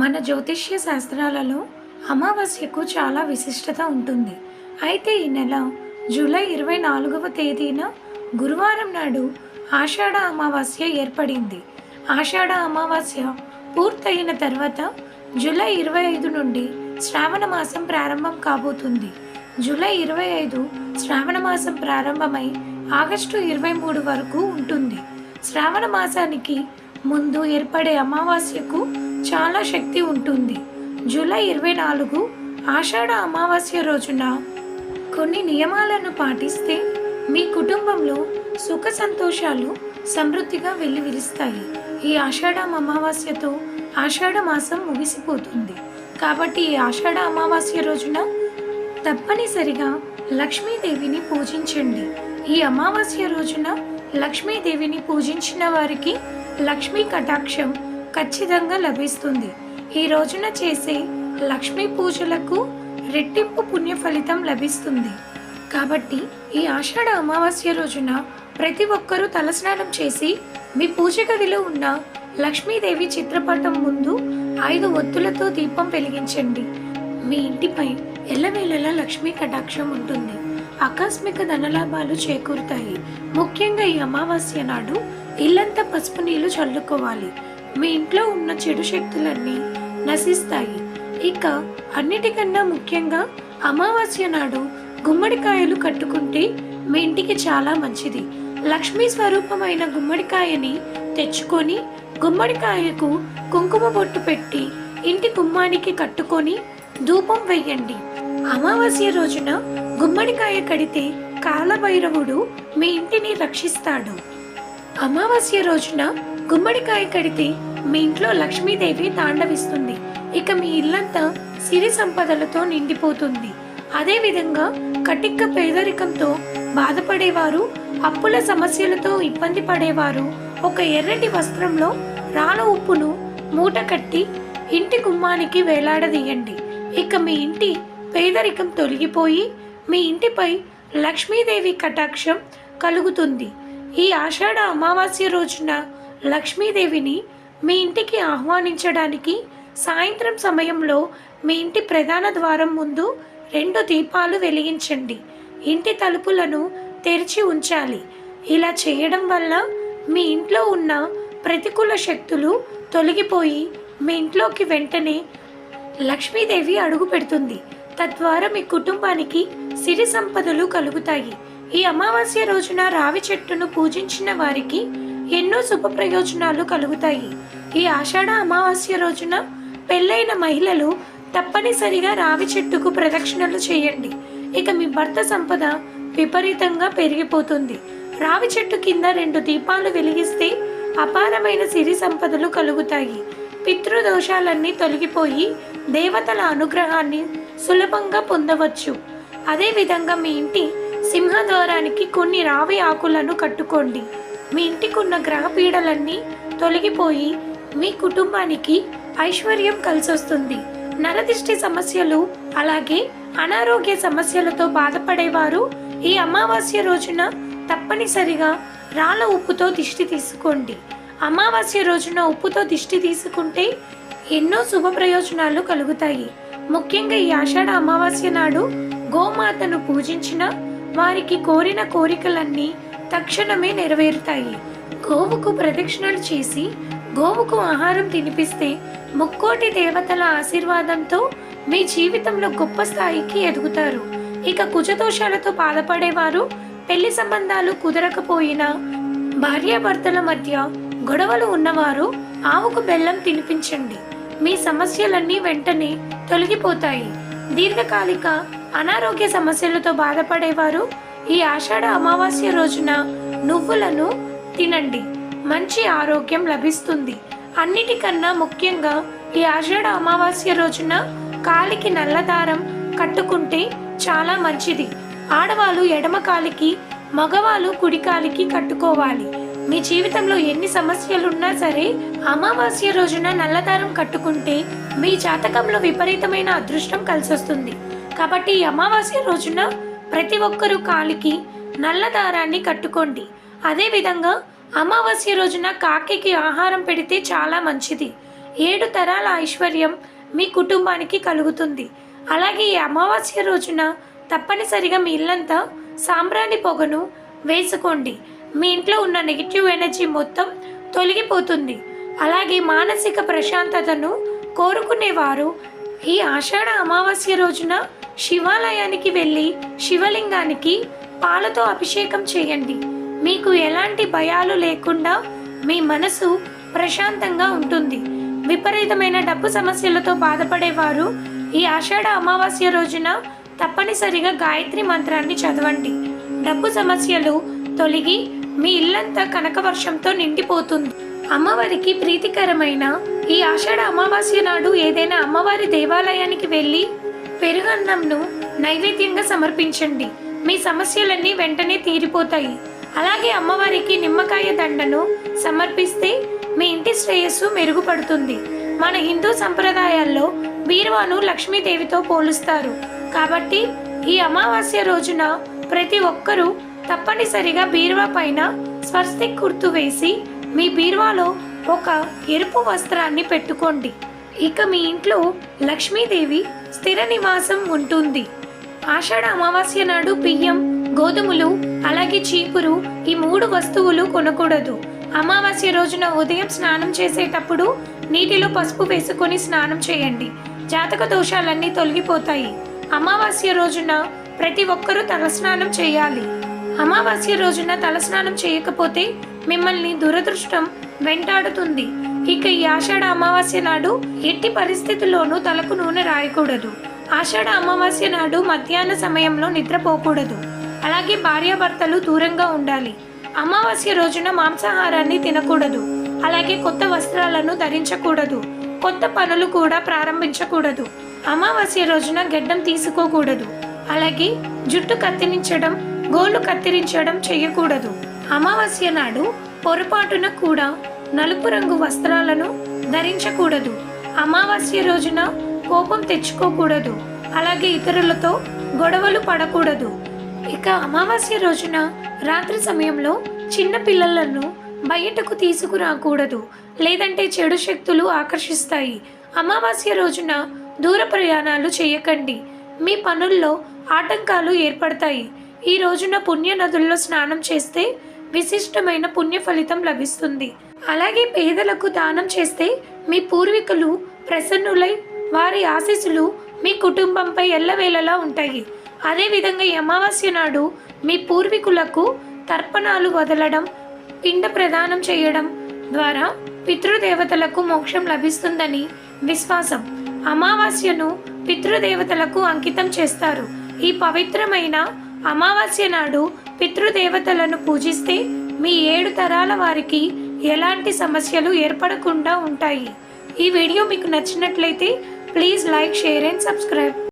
మన జ్యోతిష్య శాస్త్రాలలో అమావాస్యకు చాలా విశిష్టత ఉంటుంది. అయితే ఈ నెల జూలై ఇరవై నాలుగవ తేదీన గురువారం నాడు ఆషాఢ అమావాస్య ఏర్పడింది. ఆషాఢ అమావాస్య పూర్తయిన తర్వాత జూలై ఇరవై ఐదు నుండి శ్రావణ మాసం ప్రారంభం కాబోతుంది. జూలై ఇరవై ఐదు శ్రావణ మాసం ప్రారంభమై ఆగస్టు ఇరవై మూడు వరకు ఉంటుంది. శ్రావణ మాసానికి ముందు ఏర్పడే అమావాస్యకు చాలా శక్తి ఉంటుంది. జూలై ఇరవై నాలుగు ఆషాఢ అమావాస్య రోజున కొన్ని నియమాలను పాటిస్తే మీ కుటుంబంలో సుఖ సంతోషాలు సమృద్ధిగా వెల్లివిరుస్తాయి. ఈ ఆషాఢ అమావాస్యతో ఆషాఢ మాసం ముగిసిపోతుంది. కాబట్టి ఈ ఆషాఢ అమావాస్య రోజున తప్పనిసరిగా లక్ష్మీదేవిని పూజించండి. ఈ అమావాస్య రోజున లక్ష్మీదేవిని పూజించిన వారికి లక్ష్మీ కటాక్షం ఖచ్చితంగా లభిస్తుంది. ఈ రోజున చేసే లక్ష్మీ పూజలకు రెట్టింపు పుణ్య ఫలితం లభిస్తుంది. కాబట్టి ఈ ఆషాఢ అమావాస్య రోజున ప్రతి ఒక్కరూ తలస్నానం చేసి మీ పూజ గదిలో ఉన్న లక్ష్మీదేవి చిత్రపటం ముందు ఐదు ఒత్తులతో దీపం వెలిగించండి. మీ ఇంటిపై ఎల్లవేళలా లక్ష్మీ కటాక్షం ఉంటుంది. ఆకస్మిక ధనలాభాలు చేకూరుతాయి. ముఖ్యంగా ఈ అమావాస్య నాడు ఇల్లంతా పసుపు నీళ్ళు చల్లుకోవాలి. మీ ఇంట్లో ఉన్న చెడు శక్తులన్నీ నశిస్తాయి. ఇక అన్నిటికన్నా ముఖ్యంగా అమావాస్య నాడు గుమ్మడికాయలు కట్టుకుంటే మీ ఇంటికి చాలా మంచిది. లక్ష్మీ స్వరూపమైన గుమ్మడికాయని తెచ్చుకొని గుమ్మడికాయకు కుంకుమ బొట్టు పెట్టి ఇంటి గుమ్మానికి కట్టుకొని ధూపం వెయ్యండి. అమావాస్య రోజున గుమ్మడికాయ కడితే కాలభైరవుడు మీ ఇంటిని రక్షిస్తాడు. అమావాస్య రోజున గుమ్మడికాయ కడితే మీ ఇంట్లో లక్ష్మీదేవి తాండవిస్తుంది. ఇక మీ ఇల్లంతా సిరి సంపదలతో నిండిపోతుంది. అదేవిధంగా కటిక్క పేదరికంతో బాధపడేవారు అప్పుల సమస్యలతో ఇబ్బంది పడేవారు ఒక ఎర్రటి వస్త్రంలో రాళ్ళ ఉప్పును మూట కట్టి ఇంటి గుమ్మానికి వేలాడదీయండి. ఇక మీ ఇంటి పేదరికం తొలగిపోయి మీ ఇంటిపై లక్ష్మీదేవి కటాక్షం కలుగుతుంది. ఈ ఆషాఢ అమావాస్య రోజున లక్ష్మీదేవిని మీ ఇంటికి ఆహ్వానించడానికి సాయంత్రం సమయంలో మీ ఇంటి ప్రధాన ద్వారం ముందు రెండు దీపాలు వెలిగించండి. ఇంటి తలుపులను తెరిచి ఉంచాలి. ఇలా చేయడం వల్ల మీ ఇంట్లో ఉన్న ప్రతికూల శక్తులు తొలగిపోయి మీ ఇంట్లోకి వెంటనే లక్ష్మీదేవి అడుగు పెడుతుంది. తద్వారా మీ కుటుంబానికి సిరి సంపదలు కలుగుతాయి. ఈ అమావాస్య రోజున రావి చెట్టును పూజించిన వారికి ఎన్నో శుభ ప్రయోజనాలు కలుగుతాయి. ఈ ఆషాఢ అమావాస్య రోజున పెళ్ళైన మహిళలు తప్పనిసరిగా రావి చెట్టుకు ప్రదక్షిణలు చేయండి. ఇక మీ భర్త సంపద విపరీతంగా పెరిగిపోతుంది. రావి చెట్టు కింద రెండు దీపాలు వెలిగిస్తే అపారమైన సిరి సంపదలు కలుగుతాయి. పితృదోషాలన్నీ తొలగిపోయి దేవతల అనుగ్రహాన్ని సులభంగా పొందవచ్చు. అదేవిధంగా మీ ఇంటి సింహద్వారానికి కొన్ని రావి ఆకులను కట్టుకోండి. మీ ఇంటికున్న గ్రహ పీడలన్నీ తొలగిపోయి మీ కుటుంబానికి ఐశ్వర్యం కలిసొస్తుంది. నరదిష్టి సమస్యలు అలాగే అనారోగ్య సమస్యలతో బాధపడేవారు ఈ అమావాస్య రోజున తప్పనిసరిగా రాళ్ళ ఉప్పుతో దిష్టి తీసుకోండి. అమావాస్య రోజున ఉప్పుతో దిష్టి తీసుకుంటే ఎన్నో శుభ ప్రయోజనాలు కలుగుతాయి. ముఖ్యంగా ఈ ఆషాఢ అమావాస్య నాడు గోమాతను పూజించిన వారికి కోరిన కోరికలన్నీ తక్షణమే నెరవేరుతాయి. గోవుకు ప్రదక్షిణలు చేసి గోవుకు ఆహారం తినిపిస్తే ముక్కోటి దేవతల ఆశీర్వాదంతో మీ జీవితంలో గొప్ప స్థాయికి ఎదుగుతారు. ఇక కుజదోషాలతో బాధపడేవారు పెళ్ళి సంబంధాలు కుదరకపోయినా భార్యాభర్తల మధ్య గొడవలు ఉన్నవారు ఆవుకు బెల్లం తినిపించండి. మీ సమస్యలన్నీ వెంటనే తొలగిపోతాయి. దీర్ఘకాలిక అనారోగ్య సమస్యలతో బాధపడేవారు. ఈ ఆషాఢ అమావాస్య రోజున నువ్వులను తినండి. మంచి ఆరోగ్యం లభిస్తుంది. అన్నిటికన్నా ముఖ్యంగా ఈ ఆషాఢ అమావాస్య రోజున కాలికి నల్లదారం కట్టుకుంటే చాలా మంచిది. ఆడవాళ్ళు ఎడమ కాలికి మగవాళ్ళు కుడి కాలికి కట్టుకోవాలి. మీ జీవితంలో ఎన్ని సమస్యలున్నా సరే అమావాస్య రోజున నల్లదారం కట్టుకుంటే మీ జాతకంలో విపరీతమైన అదృష్టం కలిసొస్తుంది. కాబట్టి అమావాస్య రోజున ప్రతి ఒక్కరూ కాలికి నల్ల దారాన్ని కట్టుకోండి. అదేవిధంగా అమావాస్య రోజున కాకికి ఆహారం పెడితే చాలా మంచిది. ఏడు తరాల ఐశ్వర్యం మీ కుటుంబానికి కలుగుతుంది. అలాగే ఈ అమావాస్య రోజున తప్పనిసరిగా మీ ఇల్లంతా సాంబ్రాణి పొగను వేసుకోండి. మీ ఇంట్లో ఉన్న నెగిటివ్ ఎనర్జీ మొత్తం తొలగిపోతుంది. అలాగే మానసిక ప్రశాంతతను కోరుకునేవారు ఈ ఆషాఢ అమావాస్య రోజున శివాలయానికి వెళ్ళి శివలింగానికి పాలతో అభిషేకం చేయండి. మీకు ఎలాంటి భయాలు లేకుండా మీ మనసు ప్రశాంతంగా ఉంటుంది. విపరీతమైన డబ్బు సమస్యలతో బాధపడేవారు ఈ ఆషాఢ అమావాస్య రోజున తప్పనిసరిగా గాయత్రి మంత్రాన్ని చదవండి. డబ్బు సమస్యలు తొలగి మీ ఇల్లంతా కనకవర్షంతో నిండిపోతుంది. అమ్మవారికి ప్రీతికరమైన ఈ ఆషాఢ అమావాస్య నాడు ఏదైనా అమ్మవారి దేవాలయానికి వెళ్ళి పెరుగన్నంను నైవేద్యంగా సమర్పించండి. మీ సమస్యలన్నీ వెంటనే తీరిపోతాయి. అలాగే అమ్మవారికి నిమ్మకాయ దండను సమర్పిస్తే మీ ఇంటి శ్రేయస్సు మెరుగుపడుతుంది. మన హిందూ సంప్రదాయాల్లో బీరువాను లక్ష్మీదేవితో పోలుస్తారు. కాబట్టి ఈ అమావాస్య రోజున ప్రతి ఒక్కరూ తప్పనిసరిగా బీరువా పైన స్వస్తిక్ గుర్తు వేసి మీ బీరువాలో ఒక ఎరుపు వస్త్రాన్ని పెట్టుకోండి. ఇక మీ ఇంట్లో లక్ష్మీదేవి స్థిర నివాసం ఉంటుంది. ఆషాఢ అమావాస్య నాడు బియ్యం గోధుమలు అలాగే చీపురు ఈ మూడు వస్తువులు కొనకూడదు. అమావాస్య రోజున ఉదయం స్నానం చేసేటప్పుడు నీటిలో పసుపు వేసుకొని స్నానం చేయండి. జాతక దోషాలన్నీ తొలగిపోతాయి. అమావాస్య రోజున ప్రతి ఒక్కరూ తలస్నానం చేయాలి. అమావాస్య రోజున తలస్నానం చేయకపోతే మిమ్మల్ని దురదృష్టం వెంటాడుతుంది. ఇక ఈ ఆషాఢ అమావాస్య నాడు ఎట్టి పరిస్థితుల్లోనూ తలకు నూనె రాయకూడదు. ఆషాఢ అమావాస్య నాడు మధ్యాహ్న సమయంలో నిద్రపోకూడదు. అలాగే భార్యాభర్తలు దూరంగా ఉండాలి. అమావాస్య రోజున మాంసాహారాన్ని తినకూడదు. అలాగే కొత్త వస్త్రాలను ధరించకూడదు. కొత్త పనులు కూడా ప్రారంభించకూడదు. అమావాస్య రోజున గెడ్డం తీసుకోకూడదు. అలాగే జుట్టు కత్తిరించడం గోళ్ళు కత్తిరించడం చేయకూడదు. అమావాస్య నాడు పొరపాటున కూడా నలుపు రంగు వస్త్రాలను ధరించకూడదు. అమావాస్య రోజున కోపం తెచ్చుకోకూడదు. అలాగే ఇతరులతో గొడవలు పడకూడదు. ఇక అమావాస్య రోజున రాత్రి సమయంలో చిన్న పిల్లలను బయటకు తీసుకురాకూడదు. లేదంటే చెడు శక్తులు ఆకర్షిస్తాయి. అమావాస్య రోజున దూర ప్రయాణాలు చేయకండి. మీ పనుల్లో ఆటంకాలు ఏర్పడతాయి. ఈ రోజున పుణ్య నదుల్లో స్నానం చేస్తే విశిష్టమైన పుణ్య ఫలితం లభిస్తుంది. అలాగే పేదలకు దానం చేస్తే మీ పూర్వీకులు ప్రసన్నులై వారి ఆశీస్సులు మీ కుటుంబంపై ఎల్లవేళలా ఉంటాయి. అదేవిధంగా ఈ అమావాస్య నాడు మీ పూర్వీకులకు తర్పణాలు వదలడం పిండ ప్రదానం చేయడం ద్వారా పితృదేవతలకు మోక్షం లభిస్తుందని విశ్వాసం. అమావాస్యను పితృదేవతలకు అంకితం చేస్తారు. ఈ పవిత్రమైన అమావాస్య నాడు పితృదేవతలను పూజిస్తే మీ ఏడు తరాల వారికి ఎలాంటి సమస్యలు ఏర్పడకుండా ఉంటాయి. ఈ వీడియో మీకు నచ్చినట్లయితే please like share and subscribe